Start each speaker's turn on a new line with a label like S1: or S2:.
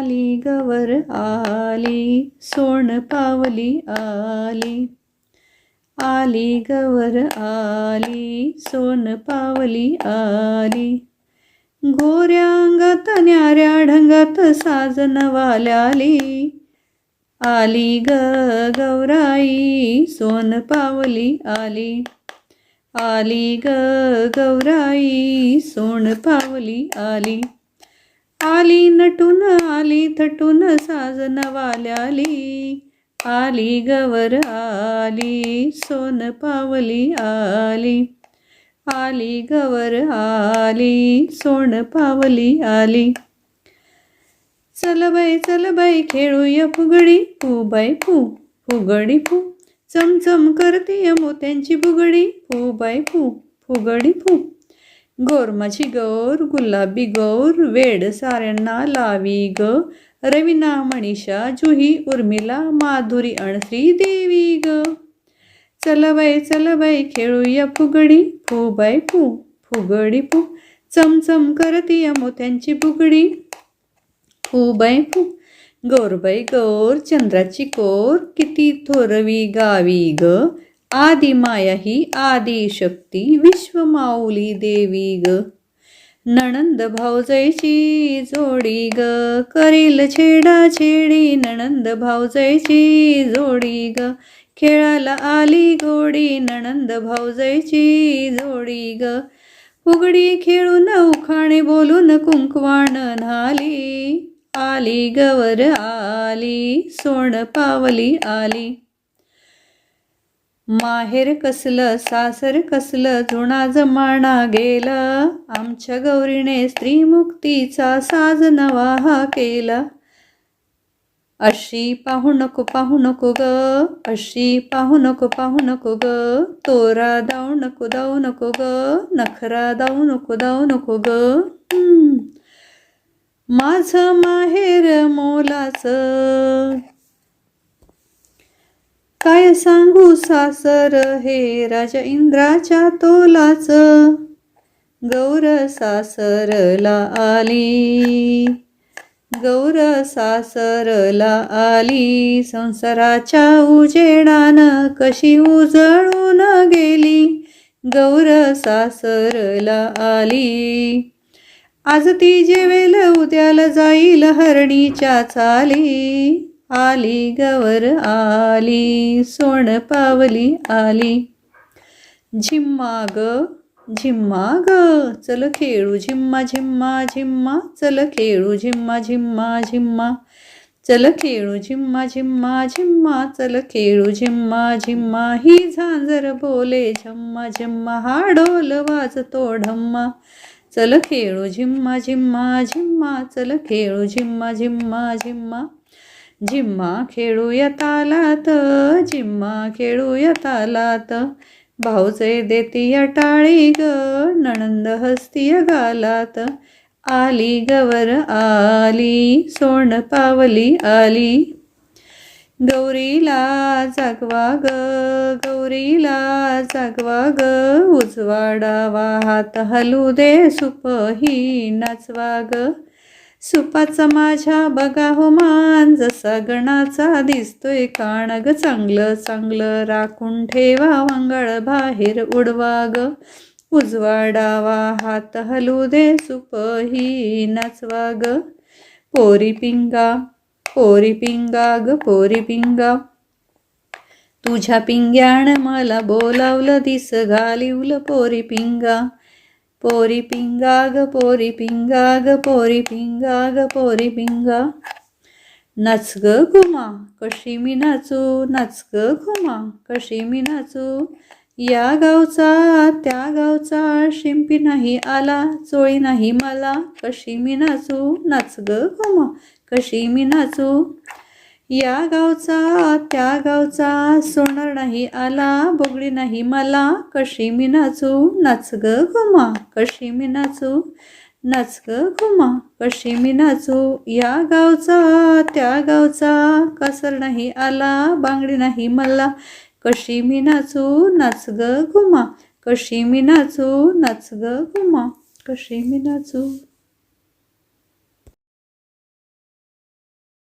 S1: आली गवर आली सोन पावली आली. आली गवर आली सोन पावली आली. गोऱ्या अंगात न्याऱ्या ढंगात साजनवाल्याली आली ग गौराई सोन पावली आली. आली ग गौराई सोन पावली आली. आली नटून आली थटून साजनवाल्याली आली गवर आली सोन पावली आली. आली गवर आली सोन पावली आली. चल बाई चल बाई खेळूया फुगडी. फू बाई फू फुगडी फू. चमचम करते मोत्यांची बुगडी. फू बाई फू फुगडी फू. गोरमाची गौर गुलाबी गौर वेड साऱ्यांना लावी ग. रविना मनीषा जुही उर्मिला माधुरी अणश्री देवी ग. चल बाई बाई खेळूया फुगडी. फू बाई फू फुगडी फू. चमचम करतीय मोत्यांची फुगडी फू बाई फू. गौरबाई गौर चंद्राची कोर. किती थोरवी गावी ग. आदि माया ही आदी शक्ती विश्वमाऊली देवी ग. नणंद भाऊजयची जोडी ग. करील छेडा छेडी नणंद भाऊजयची जोडी ग. खेळाला आली गोडी नणंद भाऊजयची जोडी ग. फुगडी खेळून उखाणे बोलून कुंकवाण न्हाली. आली गवर आली सोण पावली आली. माहेर कसलं सासर कसलं जुना जमाना गेला. आमच्या गौरीने स्त्रीमुक्तीचा साज नवा हा केला. अशी पाहू नको पाहू नको ग अशी पाहू नको पाहू नको ग. तोरा दाऊ नको दाऊ नको ग नखरा दाऊ नको दाऊ नको ग. माझं माहेर मोलाचं. काय सांगू सासर हे? राजा इंद्राच्या तोलाचं गौर सासरला आली. गौर सासरला आली. संसाराच्या उजेडानं कशी उजळून गेली? गौर सासरला आली. आज ती जेवेल उद्याला जाईल हरणीच्या चाली. आली गवर आली सोण पावली आली. झिम्मा ग झिम्मा ग चल खेळू झिम्मा झिम्मा झिम्मा चल खेळू झिम्मा झिम्मा झिम्मा. चल खेळू झिम्मा झिम्मा झिम्मा चल खेळू झिम्मा झिम्मा. ही झांजर बोले झम्मा झम्मा. हा ढोल वाजतो ढम्मा. चल खेळू झिम्मा झिम्मा झिम्मा. चल खेळू झिम्मा झिम्मा झिम्मा. झिम्मा खेळूया तालात झिम्मा खेळूया तालात. भाऊचे देतीय टाळी ग नणंद हस्तीय गालात. आली गवर आली सोण पावली आली. गौरीला जागवा ग गौरीला जागवा ग उजवाडावा हात हलू दे सुपही नाचवा ग. सुपाचा माझ्या बघा हो मान जसा गणाचा दिसतोय काण ग. चांगलं चांगलं राखून ठेवा वांगळ बाहेर उडवा ग. उजवा डावा हात हलू दे सुप ही नाचवा ग. पोरी पिंगा पोरी पिंगा ग पोरी पिंगा. तुझ्या पिंग्याण मला बोलावलं दिस घालिवलं पोरी पिंगा. पोरी पिंगा ग पोरी पिंगा ग पोरी पिंगा ग पोरी पिंगा. नाच ग घुमा कशी मी नाचू नाच ग घुमा कशी मी नाचू. या गावचा त्या गावचा शिंपी नाही आला चोळी नाही मला कशी मी नाचू नाच ग घुमा कशी मी नाचू. या गावचा त्या गावचा सोनार नाही आला बोगडी नाही मला कशी मी नाचू नाच ग घुमा कशी मी नाचू नाच ग घुमा कशी मी नाचू. या गावचा त्या गावचा कसर नाही आला बांगडी नाही मला कशी मी नाचू नाच ग घुमा कशी मी नाचू नाच ग घुमा कशी मी नाचू.